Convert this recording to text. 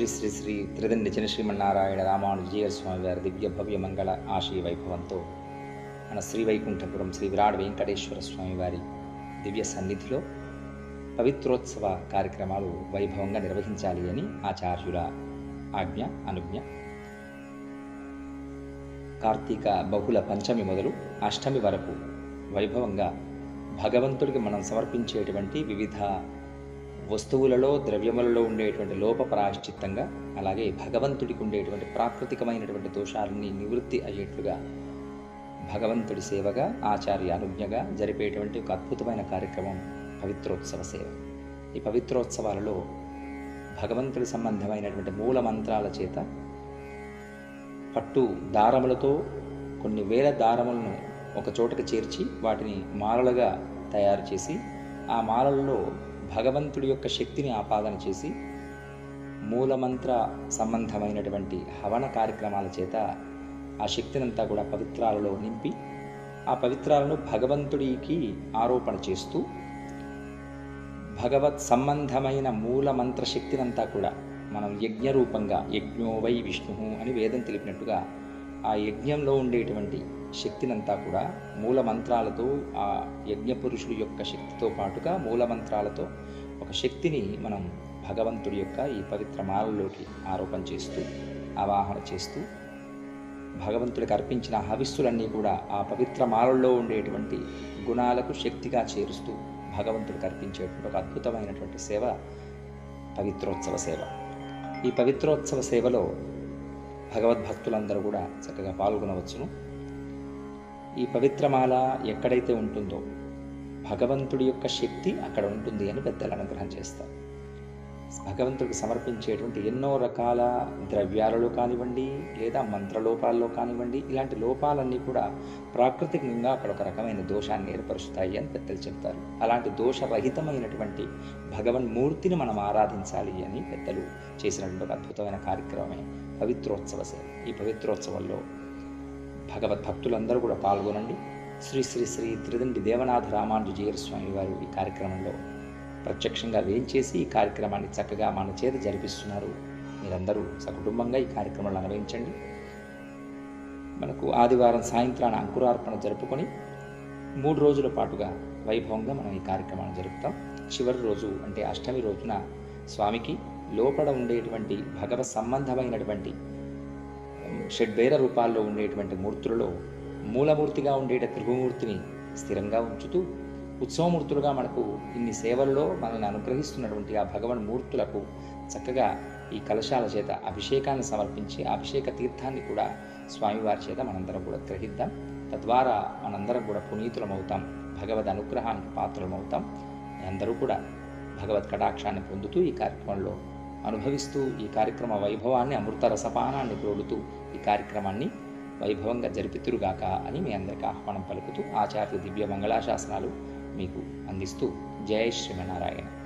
శ్రీ శ్రీ శ్రీ త్రిదండి శ్రీమన్నారాయణ రామానుజీయ స్వామి వారి దివ్య భవ్య మంగళ ఆశయ వైభవంతో మన శ్రీ వైకుంఠపురం శ్రీ విరాట్ వెంకటేశ్వర స్వామి వారి దివ్య సన్నిధిలో పవిత్రోత్సవ కార్యక్రమాలు వైభవంగా నిర్వహించాలి అని ఆచార్యుల ఆజ్ఞ అనుజ్ఞ. కార్తీక బహుళ పంచమి మొదలు అష్టమి వరకు వైభవంగా భగవంతుడికి మనం సమర్పించేటువంటి వివిధ వస్తువులలో ద్రవ్యములలో ఉండేటువంటి లోప ప్రాశ్చిత్తంగా అలాగే భగవంతుడికి ఉండేటువంటి ప్రాకృతికమైనటువంటి దోషాలని నివృత్తి అయ్యేట్లుగా భగవంతుడి సేవగా ఆచార్య అనుజ్ఞగా జరిపేటువంటి ఒక అద్భుతమైన కార్యక్రమం పవిత్రోత్సవ సేవ. ఈ పవిత్రోత్సవాలలో భగవంతుడి సంబంధమైనటువంటి మూల మంత్రాల చేత పట్టు దారములతో కొన్ని వేల దారములను ఒక చోటకు చేర్చి వాటిని మాలలుగా తయారు చేసి ఆ మాలలలో భగవంతుడి యొక్క శక్తిని ఆపాదన చేసి మూలమంత్ర సంబంధమైనటువంటి హవన కార్యక్రమాల చేత ఆ శక్తినంతా కూడా పవిత్రాలలో నింపి ఆ పవిత్రాలను భగవంతుడికి ఆరోపణ చేస్తూ భగవత్ సంబంధమైన మూలమంత్ర శక్తినంతా కూడా మనం యజ్ఞ రూపంగా యజ్ఞో వై విష్ణు అని వేదం తెలిపినట్టుగా ఆ యజ్ఞంలో ఉండేటువంటి శక్తినంతా కూడా మూల మంత్రాలతో ఆ యజ్ఞ పురుషుడి యొక్క శక్తితో పాటుగా మూల మంత్రాలతో ఒక శక్తిని మనం భగవంతుడి యొక్క ఈ పవిత్ర మాలలోకి ఆరోపణ చేస్తూ ఆవాహన చేస్తూ భగవంతుడికి అర్పించిన హవిస్సులన్నీ కూడా ఆ పవిత్ర మాలల్లో ఉండేటువంటి గుణాలకు శక్తిగా చేరుస్తూ భగవంతుడికి అర్పించేటువంటి ఒక అద్భుతమైనటువంటి సేవ పవిత్రోత్సవ సేవ. ఈ పవిత్రోత్సవ సేవలో భగవద్భక్తులందరూ కూడా చక్కగా పాల్గొనవచ్చును. ఈ పవిత్రమాల ఎక్కడైతే ఉంటుందో భగవంతుడి యొక్క శక్తి అక్కడ ఉంటుంది అని పెద్దలు అనుగ్రహం చేస్తారు. భగవంతుడికి సమర్పించేటువంటి ఎన్నో రకాల ద్రవ్యాలలో కానివ్వండి లేదా మంత్రలోపాల్లో కానివ్వండి ఇలాంటి లోపాలన్నీ కూడా ప్రాకృతికంగా అక్కడ ఒక రకమైన దోషాన్ని ఏర్పరుస్తాయి అని పెద్దలు చెప్తారు. అలాంటి దోషరహితమైనటువంటి భగవన్మూర్తిని మనం ఆరాధించాలి అని పెద్దలు చేసినటువంటి ఒక అద్భుతమైన కార్యక్రమమే పవిత్రోత్సవ సేవ. ఈ పవిత్రోత్సవంలో భగవద్భక్తులందరూ కూడా పాల్గొనండి. శ్రీ శ్రీ శ్రీ త్రిదండి దేవనాథ రామానుజీయర్ స్వామి వారు ఈ కార్యక్రమంలో ప్రత్యక్షంగా వేయించేసి ఈ కార్యక్రమాన్ని చక్కగా మన చేత జరిపిస్తున్నారు. మీరందరూ సకుటుంబంగా ఈ కార్యక్రమాలు అనుభవించండి. మనకు ఆదివారం సాయంత్రాన అంకురార్పణ జరుపుకొని మూడు రోజుల పాటుగా వైభవంగా మనం ఈ కార్యక్రమాన్ని జరుపుతాం. చివరి రోజు అంటే అష్టమి రోజున స్వామికి లోపల ఉండేటువంటి భగవత్ సంబంధమైనటువంటి షడ్వేర రూపాల్లో ఉండేటువంటి మూర్తులలో మూలమూర్తిగా ఉండేట త్రిభుమూర్తిని స్థిరంగా ఉంచుతూ ఉత్సవమూర్తులుగా మనకు ఇన్ని సేవల్లో మనల్ని అనుగ్రహిస్తున్నటువంటి ఆ భగవన్ మూర్తులకు చక్కగా ఈ కలశాల చేత అభిషేకాన్ని సమర్పించి అభిషేక తీర్థాన్ని కూడా స్వామివారి చేత మనందరం కూడా గ్రహిద్దాం. తద్వారా మనందరం కూడా పునీతులమవుతాం భగవద్ అనుగ్రహానికి పాత్రలమవుతాం. అందరూ కూడా భగవత్ కటాక్షాన్ని పొందుతూ ఈ కార్యక్రమంలో అనుభవిస్తూ ఈ కార్యక్రమ వైభవాన్ని అమృత రసపానాన్ని గ్రోలుతూ ఈ కార్యక్రమాన్ని వైభవంగా జరిపితురుగాక అని మీ అందరికీ ఆహ్వానం పలుకుతూ ఆచార్య దివ్య మంగళాశాసనాలు మీకు అందిస్తూ జయ శ్రీమనారాయణ